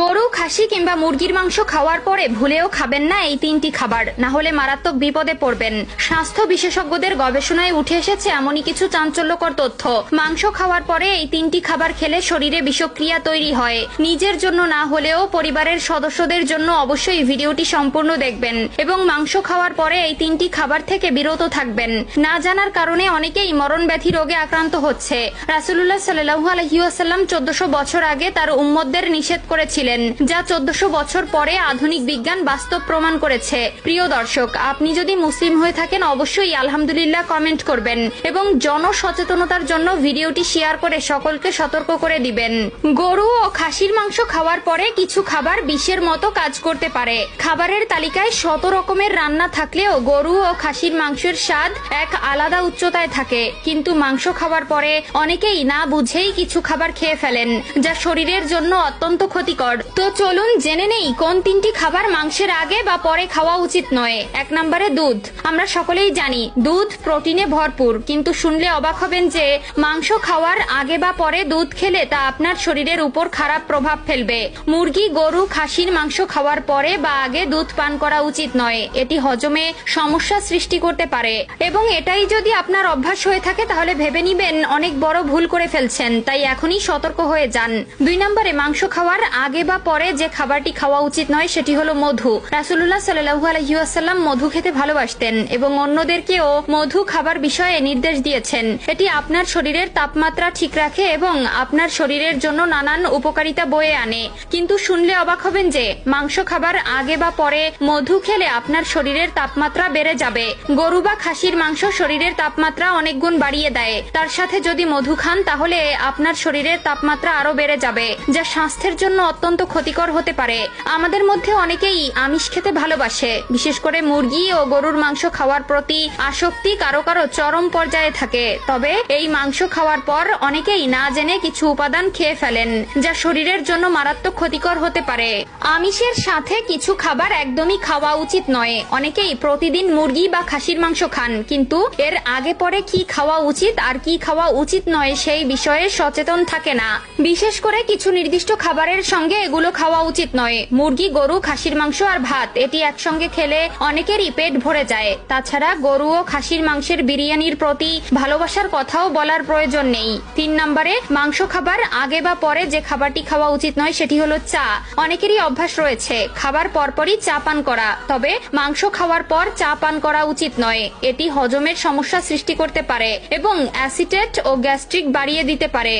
গরু, খাসি কিংবা মুরগির মাংস খাওয়ার পরে ভুলেও খাবেন না এই তিনটি খাবার। না হলে মারাত্মক বিপদে পড়বেন। স্বাস্থ্য বিশেষজ্ঞদের গবেষণায় উঠে এসেছে এমনই কিছু চাঞ্চল্যকর তথ্য। মাংস খাওয়ার পরে এই তিনটি খাবার খেলে শরীরে বিষক্রিয়া তৈরি হয়। নিজের জন্য না হলেও পরিবারের সদস্যদের জন্য অবশ্যই ভিডিওটি সম্পূর্ণ দেখবেন এবং মাংস খাওয়ার পরে এই তিনটি খাবার থেকে বিরত থাকবেন। না জানার কারণে অনেকেই মরণ ব্যাধি রোগে আক্রান্ত হচ্ছে। রাসুল্লাহ সাল্লাহু আলহিউসাল্লাম চোদ্দশো বছর আগে তার উম্মতদের নিষেধ করেছিলেন। যা চোদ্দশো বছর পরে আধুনিক বিজ্ঞান বাস্তব প্রমাণ করেছে। প্রিয় দর্শক, আপনি যদি মুসলিম হয়ে থাকেন, অবশ্যই আলহামদুলিল্লাহ কমেন্ট করবেন এবং জনসচেতনতার জন্য ভিডিওটি শেয়ার করে সকলকে সতর্ক করে দিবেন। গরু ও খাসির মাংস খাওয়ার পরে কিছু খাবার বিষের মতো কাজ করতে পারে। খাবারের তালিকায় শত রকমের রান্না থাকলেও গরু ও খাসির মাংসের স্বাদ এক আলাদা উচ্চতায় থাকে। কিন্তু মাংস খাওয়ার পরে অনেকেই না বুঝেই কিছু খাবার খেয়ে ফেলেন, যা শরীরের জন্য অত্যন্ত ক্ষতিকর। তো চলুন জেনে নেই কোন তিনটি খাবার মাংসের আগে বা পরে খাওয়া উচিত নয়। এক নম্বরে দুধ। আমরা সকলেই জানি, দুধ প্রোটিনে ভরপুর। কিন্তু শুনলে অবাক হবেন যে, মাংস খাওয়ার আগে বা পরে দুধ খেলে তা আপনার শরীরের উপর খারাপ প্রভাব ফেলবে। মুরগি, গরু, খাসির মাংস খাওয়ার পরে বা আগে দুধ পান করা উচিত নয়। এটি হজমে সমস্যা সৃষ্টি করতে পারে। এবং এটাই যদি আপনার অভ্যাস হয়ে থাকে, তাহলে ভেবে নিবেন অনেক বড় ভুল করে ফেলছেন। তাই এখনই সতর্ক হয়ে যান। দুই নম্বরে মাংস খাওয়ার আগে বা পরে যে খাবারটি খাওয়া উচিত নয়, সেটি হলো মধু। রাসুল্লাহ সাল্লাহু আলহিউসাল্লাম মধু খেতে ভালোবাসতেন এবং অন্যদেরকেও মধু খাবার বিষয়ে নির্দেশ দিয়েছেন। এটি আপনার শরীরের তাপমাত্রা ঠিক রাখে এবং আপনার শরীরের জন্য নানান উপকারিতা বয়ে আনে। কিন্তু শুনলে অবাক হবেন যে, মাংস খাবার আগে বা পরে মধু খেলে আপনার শরীরের তাপমাত্রা বেড়ে যাবে। গরু বা খাসির মাংস শরীরের তাপমাত্রা অনেক গুণ বাড়িয়ে দেয়। তার সাথে যদি মধু খান, তাহলে আপনার শরীরের তাপমাত্রা আরও বেড়ে যাবে, যা স্বাস্থ্যের জন্য অত্যন্ত ক্ষতিকর হতে পারে। আমাদের মধ্যে অনেকেই আমিষ খেতে ভালোবাসে। বিশেষ করে মুরগি ও গরুর মাংস খাওয়ার প্রতি আসক্তি কারও কারও চরম পর্যায়ে থাকে। তবে এই মাংস খাওয়ার পর অনেকেই না জেনে কিছু উপাদান খেয়ে ফেলেন, যা শরীরের জন্য মারাত্মক ক্ষতিকর হতে পারে। আমিষের সাথে কিছু খাবার একদমই খাওয়া উচিত নয়। অনেকেই প্রতিদিন মুরগি বা খাসির মাংস খান, কিন্তু এর আগে পরে কি খাওয়া উচিত আর কি খাওয়া উচিত নয় সেই বিষয়ে সচেতন থাকে না। বিশেষ করে কিছু নির্দিষ্ট খাবারের সঙ্গে এগুলো খাওয়া উচিত নয়। মুরগি, গরু, খাসির মাংস আর ভাত, এটি একসঙ্গে খেলে অনেকেরই পেট ভরে যায়। তাছাড়া গরু ও খাসির মাংসের বিরিয়ানির প্রতি ভালোবাসার কথাও বলার প্রয়োজন নেই। তিন নম্বরে, মাংস খাবার আগে বা পরে যে খাবারটি খাওয়া উচিত নয়, সেটি হলো চা। অনেকেরই অভ্যাস রয়েছে, খাবার পরপরই চা পান করা। তবে মাংস খাওয়ার পর চা পান করা উচিত নয়। এটি হজমের সমস্যা সৃষ্টি করতে পারে এবং অ্যাসিটেট ও গ্যাস্ট্রিক বাড়িয়ে দিতে পারে।